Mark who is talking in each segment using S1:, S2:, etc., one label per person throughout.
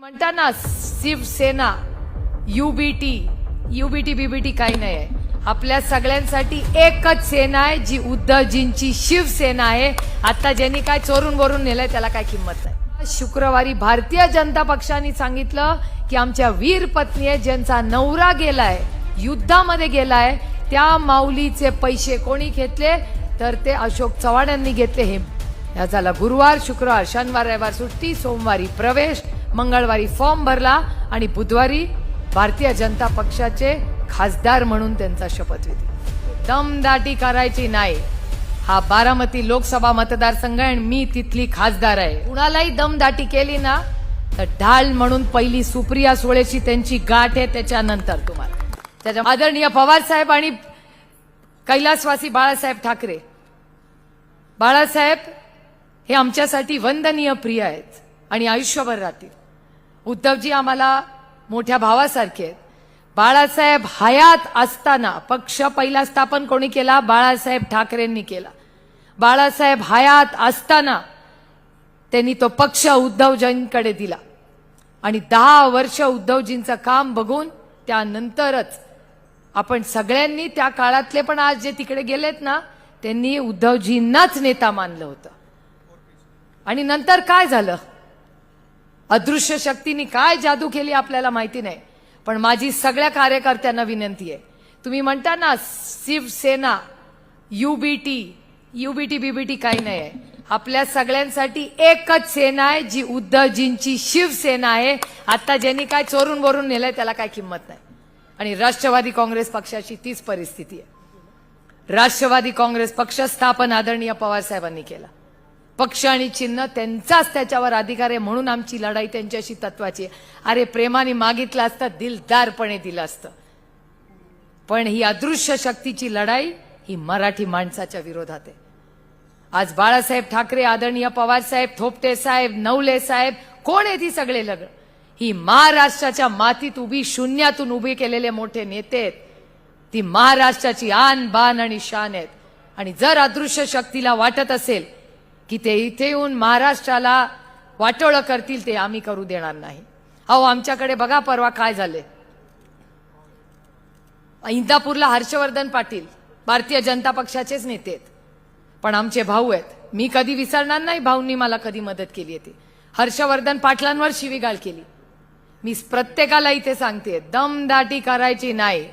S1: म्हणता ना Shiv Sena UBT UBT BBT काही नाही आहे. आपल्या सगळ्यांसाठी एकच सेना आहे जी उद्धवजींची शिवसेना आहे. आता ज्यांनी काय चोरून वरून नेलंय त्याला काय किंमत नाही. शुक्रवारी भारतीय जनता पक्षाने सांगितलं की आमच्या वीर पत्नी आहे ज्यांचा नवरा गेलाय युद्धामध्ये गेलाय त्या माऊलीचे पैसे कोणी घेतले? तर ते अशोक चव्हाण यांनी घेतले हे. या झाला गुरुवार शुक्रवार शनिवार रविवार सुट्टी सोमवारी प्रवेश मंगळवारी फॉर्म भरला आणि बुधवारी भारतीय जनता पक्षाचे खासदार म्हणून त्यांचा शपथविधी दमदाटी करायची नाही. हा बारामती लोकसभा मतदारसंघ आहे आणि मी तिथली खासदार आहे. कुणालाही दमदाटी केली ना तर ढाल म्हणून पहिली सुप्रिया सुळेची त्यांची गाठ आहे त्याच्यानंतर तुम्हाला. त्याच्या आदरणीय पवार साहेब आणि कैलासवासी बाळासाहेब ठाकरे. बाळासाहेब हे आमच्यासाठी वंदनीय प्रिय आहेत आणि आयुष्यभर राहतील. उद्धवजी आम्हाला मोठ्या भावासारखे आहेत. बाळासाहेब हयात असताना पक्ष पहिला स्थापन कोणी केला? बाळासाहेब ठाकरेंनी केला. बाळासाहेब हयात असताना त्यांनी तो पक्ष उद्धवजींकडे दिला. आणि दहा वर्ष उद्धवजींचं काम बघून त्यानंतरच आपण सगळ्यांनी त्या काळातले पण आज जे तिकडे गेलेत ना त्यांनी उद्धवजींनाच नेता मानलं होतं. आणि नंतर काय झालं? अदृश्य शक्तीने काय जादू केली आपल्याला माहिती नाही. पण माझी सगळ्या कार्यकर्त्यांना विनंती आहे. तुम्ही म्हणता ना शिवसेना युबीटी युबीटी बीबीटी काही नाही आहे. आपल्या सगळ्यांसाठी एकच सेना आहे जी उद्धवजींची शिवसेना आहे. आता ज्यांनी काय चोरून वरून नेलंय त्याला काय किंमत नाही. आणि राष्ट्रवादी काँग्रेस पक्षाची तीच परिस्थिती आहे. राष्ट्रवादी काँग्रेस पक्ष स्थापन आदरणीय पवार साहेबांनी केला. पक्ष आणि चिन्ह त्यांचाच त्याच्यावर अधिकार आहे म्हणून आमची लढाई त्यांच्याशी तत्वाची आहे. अरे प्रेमाने मागितलं असतं दिलदारपणे दिलं असतं. पण ही अदृश्य शक्तीची लढाई ही मराठी माणसाच्या विरोधात आहे. आज बाळासाहेब ठाकरे आदरणीय पवार साहेब थोपटे साहेब नवले साहेब कोण आहे ती सगळे लग्न ही महाराष्ट्राच्या मातीत उभी शून्यातून उभे केलेले मोठे नेते आहेत. ती महाराष्ट्राची आन बान आणि शान आहेत. आणि जर अदृश्य शक्तीला वाटत असेल की ते इथे येऊन महाराष्ट्राला वाटोळं करतील ते आम्ही करू देणार नाही. अहो आमच्याकडे बघा परवा काय झाले इंदापूरला हर्षवर्धन पाटील भारतीय जनता पक्षाचेच नेते आहेत. पण आमचे भाऊ आहेत. मी कधी विसरणार नाही भाऊंनी मला कधी मदत केली आहे ती. हर्षवर्धन पाटलांवर शिवीगाळ केली. मी प्रत्येकाला इथे सांगते दमदाटी करायची नाही.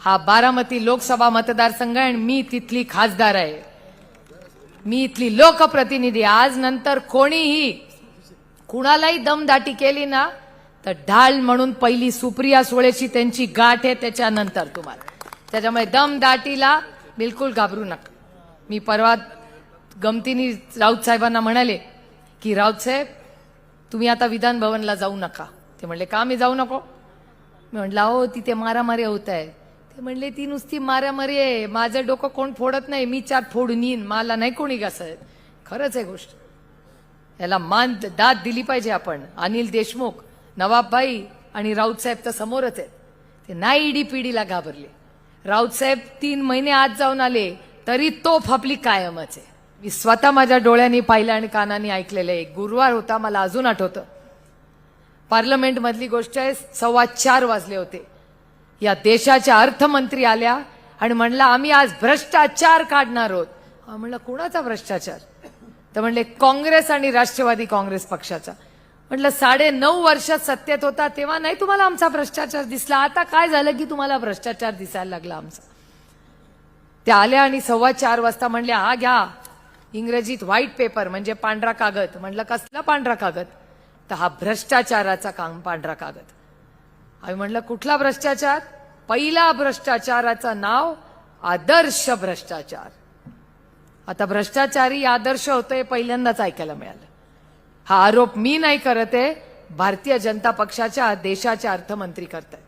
S1: हा बारामती लोकसभा मतदारसंघ आहे आणि मी तिथली खासदार आहे. मी इथली लोकप्रतिनिधी. आज नंतर कोणीही कुणालाही दमदाटी केली ना तर ढाल म्हणून पहिली सुप्रिया सुळेची त्यांची गाठ आहे त्याच्यानंतर तुम्हाला. त्याच्यामुळे दमदाटीला बिलकुल घाबरू नका. मी परवा गमतीनी राऊत साहेबांना म्हणाले की राऊत साहेब तुम्ही आता विधान भवनला जाऊ नका. ते म्हणले का मी जाऊ नको? मी म्हटलं हो तिथे मारामारी होत आहे. म्हणले ती नुसती मारामारी आहे. माझं डोकं कोण फोडत नाही. मी चार फोडून येईन मला नाही कोणी घासत. खरंच आहे गोष्ट. याला मान दाद दिली पाहिजे आपण. अनिल देशमुख नवाबबाई आणि राऊतसाहेब तर समोरच आहेत. ते नाही ईडी पिढीला घाबरले. राऊतसाहेब तीन महिने आत जाऊन आले तरी तोफ आपली कायमच आहे. मी स्वतः माझ्या डोळ्यांनी पाहिलं आणि कानाने ऐकलेलं आहे. गुरुवार होता मला अजून आठवतं. पार्लमेंटमधली गोष्ट आहे सव्वा चार वाजले होते. या देशाच्या अर्थमंत्री आल्या आणि म्हणला आम्ही आज भ्रष्टाचार काढणार आहोत. म्हणलं कुणाचा भ्रष्टाचार? तर म्हणले काँग्रेस आणि राष्ट्रवादी काँग्रेस पक्षाचा. म्हटलं साडे नऊ वर्षात सत्तेत होता तेव्हा नाही तुम्हाला आमचा भ्रष्टाचार दिसला. आता काय झालं की तुम्हाला भ्रष्टाचार दिसायला लागला आमचा? त्या आल्या आणि सव्वा चार वाजता म्हणल्या हा घ्या इंग्रजीत व्हाईट पेपर म्हणजे पांढरा कागद. म्हणलं कसला पांढरा कागद? तर हा भ्रष्टाचाराचा काम पांढरा कागद. आम्ही म्हणलं कुठला भ्रष्टाचार? पहिला भ्रष्टाचाराचं नाव आदर्श भ्रष्टाचार. आता भ्रष्टाचारी आदर्श होतोय पहिल्यांदाच ऐकायला मिळालं. हा आरोप मी नाही करत आहे भारतीय जनता पक्षाच्या देशाच्या अर्थमंत्री करताय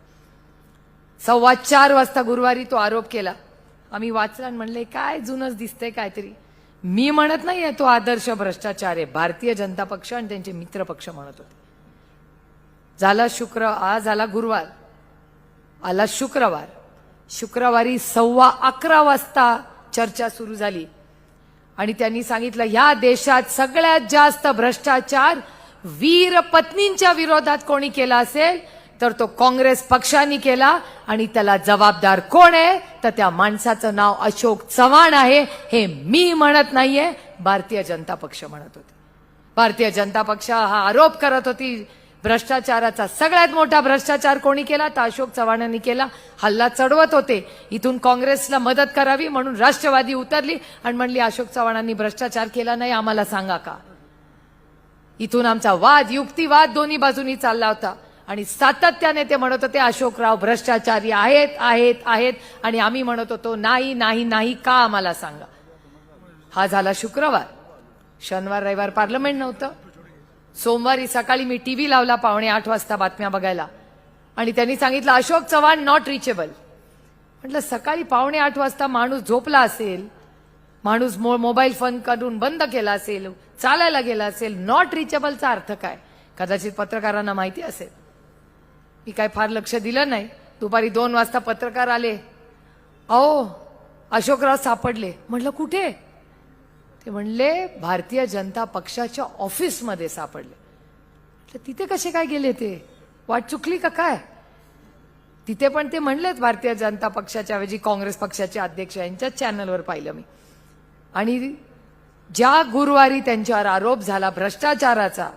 S1: सव्वा चार वाजता गुरुवारी तो आरोप केला. आम्ही वाचला आणि म्हणले काय जुनच दिसतंय काहीतरी. मी म्हणत नाहीये तो आदर्श भ्रष्टाचार आहे भारतीय जनता पक्ष आणि त्यांचे मित्र पक्ष म्हणत होते. झाला शुक्र आज झाला गुरुवार. आला शुक्रवार. शुक्रवारी सव्वा अकरा वाजता चर्चा सुरू झाली. आणि त्यांनी सांगितलं ह्या देशात सगळ्यात जास्त भ्रष्टाचार वीर पत्नींच्या विरोधात कोणी केला असेल तर तो काँग्रेस पक्षाने केला आणि त्याला जबाबदार कोण आहे? तर त्या माणसाचं नाव अशोक चव्हाण आहे हे मी म्हणत नाहीये. भारतीय जनता पक्ष म्हणत होते. भारतीय जनता पक्ष हा आरोप करत होती भ्रष्टाचाराचा सगळ्यात मोठा भ्रष्टाचार कोणी केला? तर अशोक चव्हाणांनी केला. हल्ला चढवत होते. इथून काँग्रेसला मदत करावी म्हणून राष्ट्रवादी उतरली आणि म्हणली अशोक चव्हाणांनी भ्रष्टाचार केला नाही आम्हाला सांगा का? इथून आमचा वाद युक्तिवाद दोन्ही बाजूनी चालला होता. आणि सातत्याने ते म्हणत होते अशोकराव भ्रष्टाचारी आहेत आहेत आहेत. आणि आम्ही म्हणत होतो नाही नाही नाही का आम्हाला सांगा? हा झाला शुक्रवार. शनिवार रविवार पार्लमेंट नव्हतं. सोमवारी सकाळी मी टीव्ही लावला पावणे आठ वाजता बातम्या बघायला. आणि त्यांनी सांगितलं अशोक चव्हाण नॉट रिचेबल म्हटलं सकाळी पावणे आठ वाजता माणूस झोपला असेल माणूस मो मोबाईल फोन करून बंद केला असेल चालायला गेला असेल नॉट रिचेबलचा अर्थ काय? कदाचित पत्रकारांना माहिती असेल. मी काय फार लक्ष दिलं नाही. दुपारी दोन वाजता पत्रकार आले. अहो अशोकराव सापडले. म्हटलं कुठे? ते म्हणले भारतीय जनता पक्षाच्या ऑफिसमध्ये सापडले. तर तिथे कसे काय गेले ते? वाट चुकली का काय? तिथे पण ते म्हणलेत भारतीय जनता पक्षाच्या ऐवजी काँग्रेस पक्षाचे अध्यक्ष यांच्याच चॅनलवर पाहिलं मी. आणि ज्या गुरुवारी त्यांच्यावर आरोप झाला भ्रष्टाचाराचा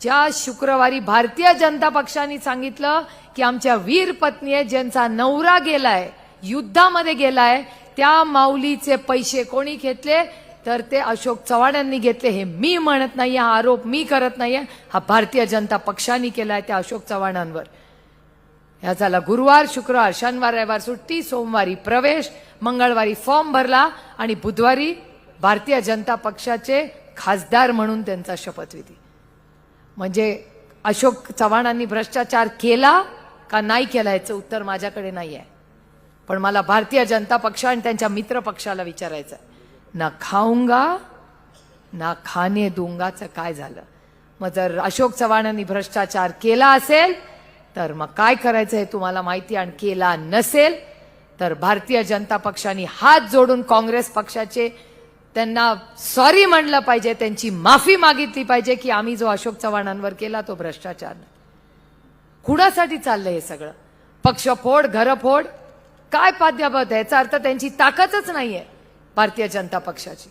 S1: ज्या शुक्रवारी भारतीय जनता पक्षाने सांगितलं की आमच्या वीर पत्नी आहे ज्यांचा नवरा गेलाय युद्धामध्ये गेलाय त्या माऊलीचे पैसे कोणी घेतले? तर ते अशोक चव्हाण यांनी घेतले. हे मी म्हणत नाही हा आरोप मी करत नाही हा भारतीय जनता पक्षाने केलाय त्या अशोक चव्हाणांवर. ह्या झाला गुरुवार शुक्रवार शनिवार रविवार सुट्टी सोमवारी प्रवेश मंगळवारी फॉर्म भरला आणि बुधवारी भारतीय जनता पक्षाचे खासदार म्हणून त्यांचा शपथविधी. म्हणजे अशोक चव्हाणांनी भ्रष्टाचार केला का नाही केला याचं उत्तर माझ्याकडे नाही आहे पण मला भारतीय जनता पक्ष आणि त्यांच्या मित्र पक्षाला विचारायचं आहे ना खाऊंगा ना खाणे दुंगाचं काय झालं? मग जर अशोक चव्हाणांनी भ्रष्टाचार केला असेल तर मग काय करायचं हे तुम्हाला माहिती आणि केला नसेल तर भारतीय जनता पक्षाने हात जोडून काँग्रेस पक्षाचे त्यांना सॉरी म्हणलं पाहिजे त्यांची माफी मागितली पाहिजे की आम्ही जो अशोक चव्हाणांवर केला तो भ्रष्टाचार कुणासाठी चाललंय हे सगळं? पक्ष फोड काय पाद्यबद्ध याचा अर्थ त्यांची ताकदच नाहीये. भारतीय जनता पक्षाची.